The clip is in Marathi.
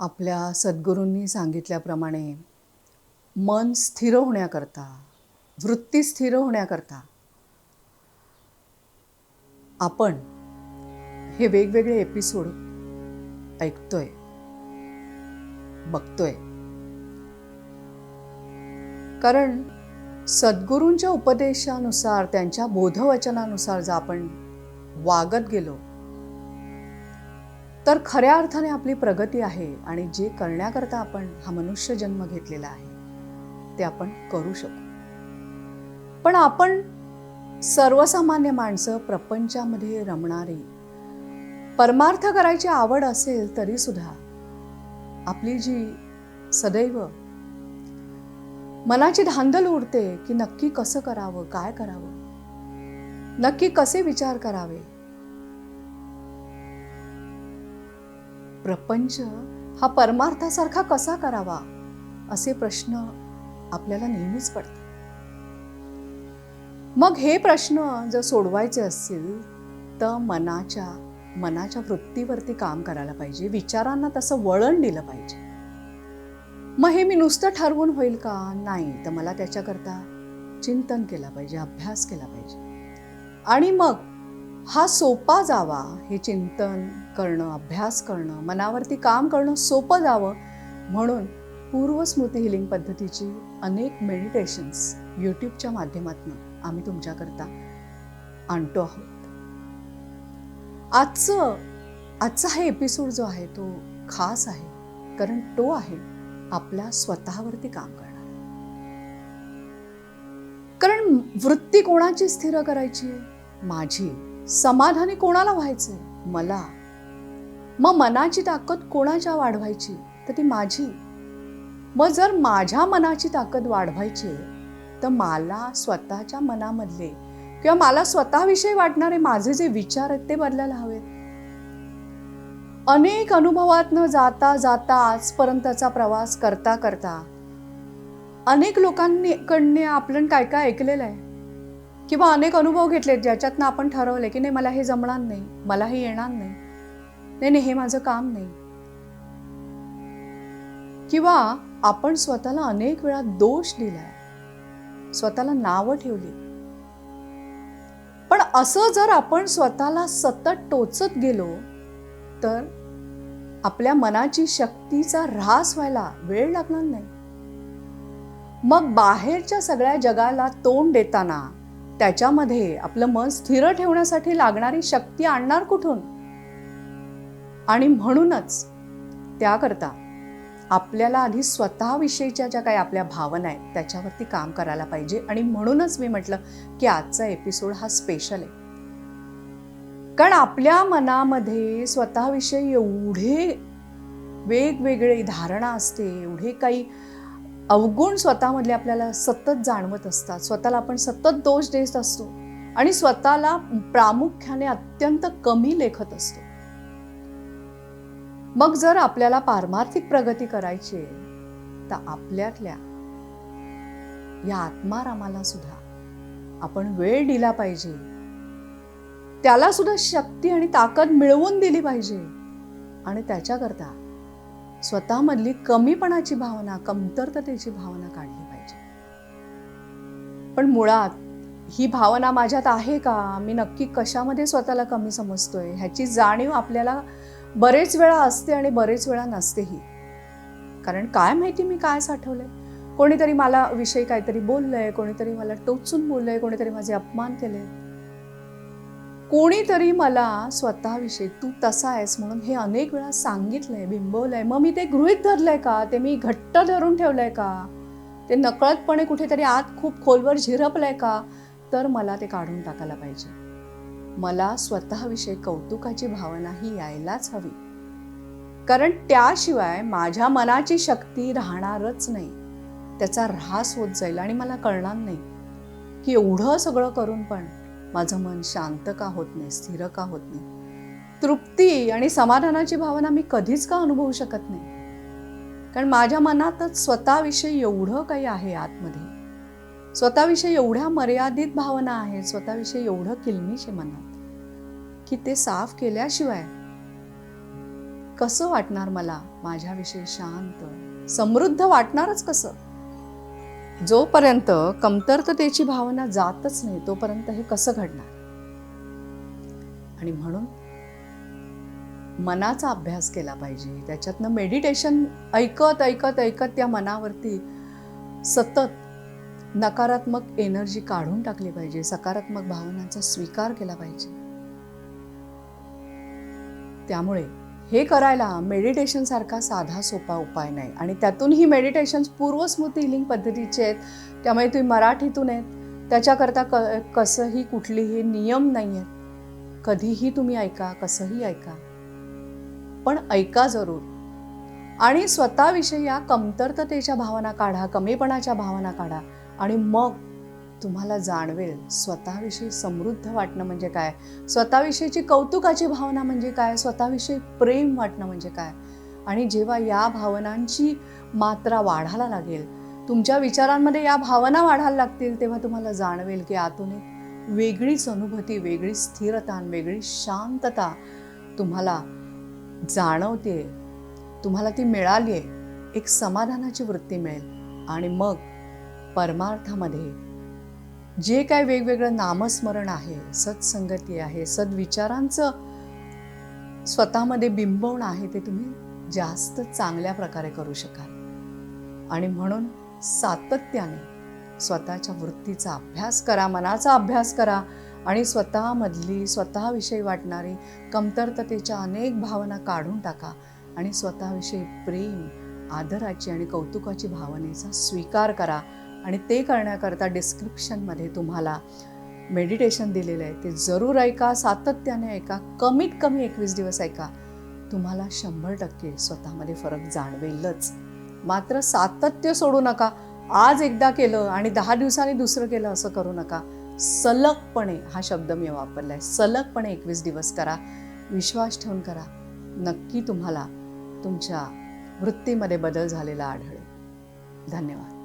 आपल्या सद्गुरूंनी सांगितल्याप्रमाणे मन स्थिर होण्याकरता वृत्ती स्थिर होण्याकरता आपण हे वेगवेगळे एपिसोड ऐकतोय बघतोय. कारण सद्गुरूंच्या उपदेशानुसार त्यांच्या बोधवचनानुसार जर आपण वागत गेलो तर खऱ्या अर्थाने आपली प्रगती आहे आणि जे करण्याकरता आपण हा मनुष्य जन्म घेतलेला आहे ते आपण करू शकू. पण आपण सर्वसामान्य माणसं प्रपंचामध्ये रमणारी परमार्थ करायची आवड असेल तरी सुद्धा आपली जी सदैव मनाची धांदल उडते की नक्की कसं करावं काय करावं नक्की कसे विचार करावे प्रपंच हा परमार्थासारखा कसा करावा असे प्रश्न आपल्याला नेहमीच पडतात. मग हे प्रश्न जर सोडवायचे असतील तर मनाच्या मनाच्या वृत्तीवरती काम करायला पाहिजे विचारांना तसं वळण दिलं पाहिजे. मग हे मी नुसतं ठरवून होईल का? नाही तर मला त्याच्याकरता चिंतन केलं पाहिजे अभ्यास केला पाहिजे. आणि मग हा सोपा जावा हे चिंतन करणं अभ्यास करणं मनावरती काम करणं सोपं जावं म्हणून पूर्वस्मृती हिलिंग पद्धतीची अनेक मेडिटेशन्स यूट्यूबच्या माध्यमातून आम्ही तुमच्याकरता आणतो आहोत. आजचं आजचा हा एपिसोड जो आहे तो खास आहे कारण तो आहे आपल्या स्वतःवरती काम करणार. कारण वृत्ती कोणाची स्थिर करायची? आहे माझी. समाधानी कोणाला व्हायचंय? मला. मग मनाची ताकद कोणाच्या वाढवायची? तर ती माझी. मग जर माझ्या मनाची ताकद वाढवायची तर मला स्वतःच्या मनामधले किंवा मला स्वतःविषयी वाटणारे माझे जे विचार आहेत ते बदलायला हवेत. अनेक अनुभवातनं जाता जाता आजपर्यंतचा प्रवास करता करता अनेक लोकांनी कडने आपण काय काय ऐकलेलं आहे? किंवा अनेक अनुभव घेतले ज्याच्यातनं आपण ठरवले की नाही मला हे जमणार नाही मला हे येणार नाही नाही नाही हे माझं काम नाही. किंवा आपण स्वतःला अनेक वेळा दोष दिलाय स्वतःला नावं ठेवली. पण असं जर आपण स्वतःला सतत टोचत गेलो तर आपल्या मनाची शक्तीचा ऱ्हास व्हायला वेळ लागणार नाही. मग बाहेरच्या सगळ्या जगाला तोंड देताना त्याच्यामध्ये आपलं मन स्थिर ठेवण्यासाठी लागणारी शक्ती आणणार कुठून? आणि म्हणूनच त्याकरता आपल्याला आधी स्वतःविषयीच्या ज्या काही आपल्या भावना आहेत त्याच्यावरती काम करायला पाहिजे. आणि म्हणूनच मी म्हटलं की आजचा एपिसोड हा स्पेशल आहे. कारण आपल्या मनामध्ये स्वतःविषयी एवढे वेगवेगळे धारणा असते एवढे काही अवगुण स्वतःमधले आपल्याला सतत जाणवत असतात. स्वतःला आपण सतत दोष देत असतो आणि स्वतःला प्रामुख्याने अत्यंत कमी लेखत असतो. मग जर आपल्याला पारमार्थिक प्रगती करायची आहे तर आपल्यातल्या या आत्मारामाला सुद्धा आपण वेळ दिला पाहिजे. त्याला सुद्धा शक्ती आणि ताकद मिळवून दिली पाहिजे आणि त्याच्याकरता स्वतःमधली कमीपणाची भावना कमतरततेची भावना काढली पाहिजे. पण मुळात ही भावना माझ्यात आहे का? मी नक्की कशामध्ये स्वतःला कमी समजतोय? ह्याची जाणीव आपल्याला बरेच वेळा असते आणि बरेच वेळा नसतेही. कारण काय माहिती मी काय साठवलंय? कोणीतरी मला विषयी काहीतरी बोललंय कोणीतरी मला टोचून बोललंय कोणीतरी माझे अपमान केले कोणीतरी मला स्वतःविषयी तू तसा आहेस म्हणून हे अनेक वेळा सांगितलंय बिंबवलंय. मग मी ते गृहित धरलंय का? ते मी घट्ट धरून ठेवलंय का? ते नकळतपणे कुठेतरी आत खूप खोलवर झिरपलंय का? तर मला ते काढून टाकायला पाहिजे. मला स्वतःविषयी कौतुकाची भावना ही यायलाच हवी. कारण त्याशिवाय माझ्या मनाची शक्ती राहणारच नाही. त्याचा ऱ्हास होत जाईल आणि मला कळणार नाही की एवढं सगळं करून पण माझं मन शांत का होत नाही स्थिर का होत नाही? तृप्ती आणि समाधानाची भावना मी कधीच का अनुभवू शकत नाही? कारण माझ्या मनातच स्वतःविषयी एवढं काही आहे आतमध्ये. स्वतःविषयी एवढ्या मर्यादित भावना आहेत स्वतःविषयी एवढं किलमिश आहे मनात की ते साफ केल्याशिवाय कसं वाटणार मला? माझ्याविषयी शांत समृद्ध वाटणारच कसं? जोपर्यंत कमतरतेची भावना जातच नाही तोपर्यंत हे कसं घडणार? आणि म्हणून मनाचा अभ्यास केला पाहिजे. त्याच्यातनं मेडिटेशन ऐकत ऐकत ऐकत त्या मनावरती सतत नकारात्मक एनर्जी काढून टाकली पाहिजे. सकारात्मक भावनांचा स्वीकार केला पाहिजे. त्यामुळे हे करायला मेडिटेशनसारखा साधा सोपा उपाय नाही. आणि त्यातून ही मेडिटेशन्स पूर्वस्मृती हिलिंग पद्धतीचे आहेत. त्यामुळे तुम्ही मराठीतून आहेत. त्याच्याकरता क कसंही कुठलीही नियम नाही आहेत. कधीही तुम्ही ऐका कसंही ऐका. पण ऐका जरूर. आणि स्वतःविषयी या कमतरततेच्या भावना काढा कमीपणाच्या भावना काढा. आणि मग तुम्हाला जाणवेल स्वतःविषयी समृद्ध वाटणं म्हणजे काय? स्वतःविषयीची कौतुकाची भावना म्हणजे काय? स्वतःविषयी प्रेम वाटणं म्हणजे काय? आणि जेव्हा या भावनांची मात्रा वाढायला लागेल तुमच्या विचारांमध्ये या भावना वाढायला लागतील तेव्हा तुम्हाला जाणवेल की आतून एक वेगळीच अनुभूती वेगळी स्थिरता आणि वेगळी शांतता तुम्हाला जाणवते. तुम्हाला ती मिळाली आहे. एक समाधानाची वृत्ती मिळेल. आणि मग परमार्थामध्ये जे काय वेगवेगळं नामस्मरण आहे सत्संगती आहे सद्विचारांचं स्वतःमध्ये बिंबवणं आहे ते तुम्ही जास्त चांगल्या प्रकारे करू शकाल. आणि म्हणून सातत्याने स्वतःच्या वृत्तीचा अभ्यास करा मनाचा अभ्यास करा आणि स्वतःमधली स्वतःविषयी वाटणारी कमतरततेच्या अनेक भावना काढून टाका आणि स्वतःविषयी प्रेम आदराची आणि कौतुकाची भावनेचा स्वीकार करा. आणि ते करण्याकरता डिस्क्रिप्शनमध्ये तुम्हाला मेडिटेशन दिलेलं आहे. ते जरूर ऐका सातत्याने ऐका कमीत कमी एकवीस दिवस ऐका. तुम्हाला शंभर टक्के स्वतःमध्ये फरक जाणवेलच. मात्र सातत्य सोडू नका. आज एकदा केलं आणि दहा दिवसांनी दुसरं केलं असं करू नका. सलगपणे हा शब्द मी वापरला आहे सलगपणे एकवीस दिवस करा. विश्वास ठेवून करा. नक्की तुम्हाला तुमच्या वृत्तीमध्ये बदल झालेला आढळेल. धन्यवाद.